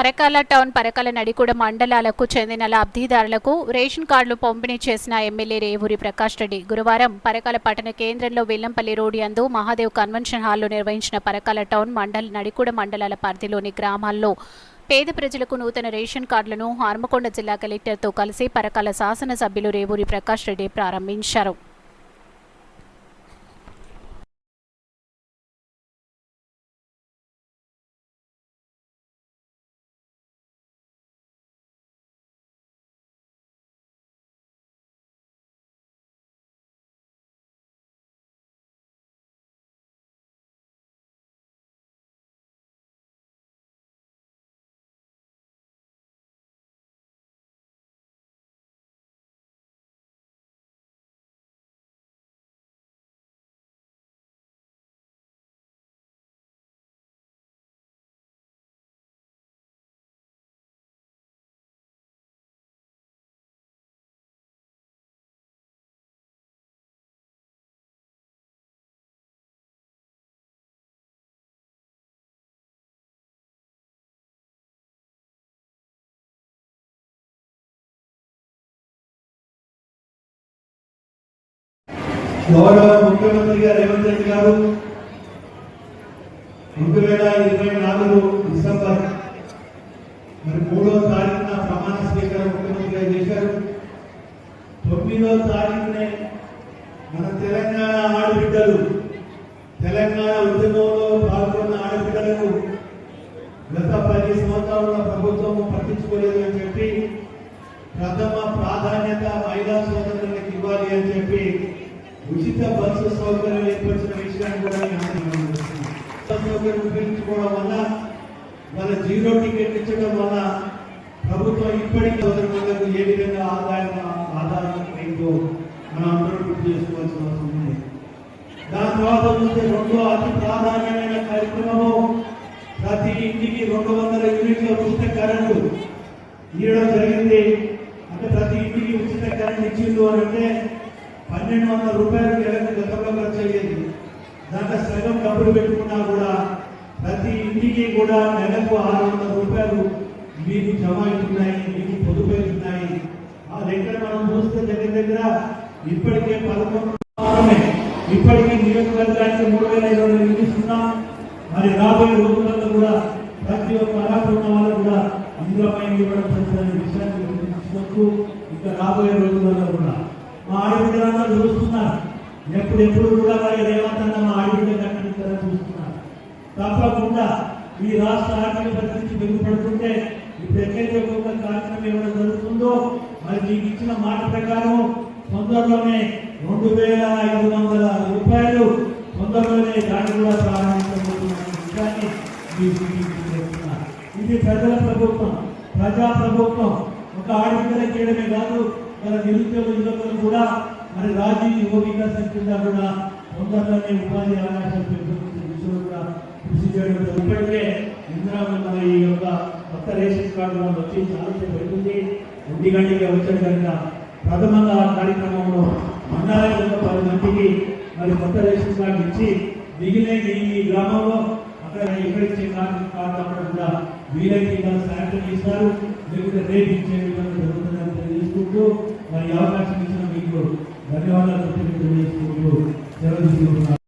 Parakala town Parakala Nadikuda మండలాలకు చెందిన లబ్ధిదారులకు రేషన్ కార్డులు పంపిణీ చేసిన ఎమ్మెల్యే రేవూరి ప్రకాష్ రెడ్డి గురువారం పరకాల పట్టణ కేంద్రంలో వెల్లంపల్లి రోడ్ యందు మహాదేవ్ కన్వెన్షన్ హాల్లో నిర్వహించిన పరకాల టౌన్ మండల్ నడికూడ మండలాల పరిధిలోని గ్రామాల్లో పేద ప్రజలకు నూతన రేషన్ కార్డులను హన్మకొండ జిల్లా కలెక్టర్తో కలిసి పరకాల శాసనసభ్యులు రేవూరి ప్రకాష్ రెడ్డి ప్రారంభించారు. గౌరవ ముఖ్యమంత్రి గారు రేవంత్ రెడ్డి గారు రెండు వేల ఇరవై నాలుగు డిసెంబర్ మరి మూడో తారీఖున ప్రమాణ స్వీకారం ముఖ్యమంత్రి గారు చేశారు. తొమ్మిదో తారీఖునే మన తెలంగాణ ఆడబిడ్డలు తెలంగాణ ఉద్యమంలో పాల్గొన్న ఆడబిడ్డలకు గత పది సంవత్సరాల ప్రభుత్వం పట్టించుకోలేదు అని చెప్పి ప్రథమ ప్రాధాన్యత మహిళా సోదరులకు ఇవ్వాలి అని చెప్పి ఉచిత బస్సు సౌకర్యం ఏర్పరిచిన విషయాన్ని కూడా బస్సు సౌకర్యం ఉపయోగించుకోవడం వల్ల మన జీరో టికెట్ ఇచ్చడం వల్ల ప్రభుత్వం ఇప్పటికీ సోదరులకు ఏ విధంగా ఆదాయం ఆదాయం అయిందో మనం అందరూ గుర్తు చేసుకోవాల్సిన అవసరం ఉంది. దాని తర్వాత చూస్తే రెండో అతి ప్రాధాన్యమైన కార్యక్రమము ప్రతి ఇంటికి రెండు వందల యూనిట్ల ఉచిత కరెంటు ఇవ్వడం జరిగింది. అంటే ప్రతి ఇంటికి ఉచిత కరెంట్ ఇచ్చిండు అని అంటే పన్నెండు వందల రూపాయలు నెలకు గతంలో ఖర్చు అయ్యేది. దాంట్లో సగం డబ్బులు పెట్టుకున్నా కూడా ప్రతి ఇంటికి కూడా నెలకు ఆరు వందల రూపాయలు మీకు జమ అవుతున్నాయి మీకు పొదుపు అవుతున్నాయి ఆ లెక్కన మనం చూస్తే దగ్గర దగ్గర ఇప్పటికే పదకొండు ఇప్పటికీ నియోజకవర్గానికి మూడు వేల ఐదు వందలు విధిస్తున్నాం మరి రాబోయే రోజులలో కూడా ప్రతి ఒక్క అర్హత ఉన్న వాళ్ళు కూడా ఇందులో పైన ఇవ్వడం జరుగుతుందనే విషయాన్ని గుర్తుంచుకుంటూ ఇంకా రాబోయే రోజులలో కూడా మా ఆడబిడ్డలందరూ చూస్తున్నారు ఎప్పుడెప్పుడు కూడా వారి రేవంత్ మా ఆడబిడ్డ కట్టడం చూస్తున్నారు. తప్పకుండా ఈ రాష్ట్ర ఆర్థిక పరిస్థితి మెరుగుపడుతుంటే ఇప్పుడు ఎక్కడైతే ఒక కార్యక్రమం ఏమైనా జరుగుతుందో మరి మీకు ఇచ్చిన మాట ప్రకారం తొందరలోనే రెండు వేల ఐదు వందల రూపాయలు తొందరలోనే దాన్ని కూడా ప్రారంభించబోతున్న విషయాన్ని ఇది ప్రజల ప్రభుత్వం ప్రజా ప్రభుత్వం ఒక ఆడపిల్లల చేయడమే కాదు మన నిరుద్యోగ యువకులు కూడా మరి రాజీవ్ యువ వికాస్ కింద కూడా తొందరలోనే ఉపాధి అవకాశాలు పెంపొందించే విషయంలో కూడా కృషి చేయడం ఇప్పటికే ఇందిరా మన ఈ యొక్క కొత్త రేషన్ కార్డు మనం వచ్చి చాలా సేపు అవుతుంది ఒంటి గంటకి వచ్చాడు కనుక ప్రథమంగా ఆ కార్యక్రమంలో మండలానికి యొక్క పది మందికి మరి కొత్త రేషన్ కార్డు ఇచ్చి మిగిలిన ఈ గ్రామంలో అక్కడ ఎక్కడిచ్చే కార్డు కార్డు అక్కడ కూడా వీలైతే ఇవాళ సాయంత్రం ఇస్తారు లేకుంటే రేపు ఇచ్చే విధంగా జరుగుతుందని తెలియజేసుకుంటూ మరి అవకాశం ఇచ్చిన ధన్యవాదాలు తెలియజేసుకుంటూ సెలవు తీసుకుంటున్నాను.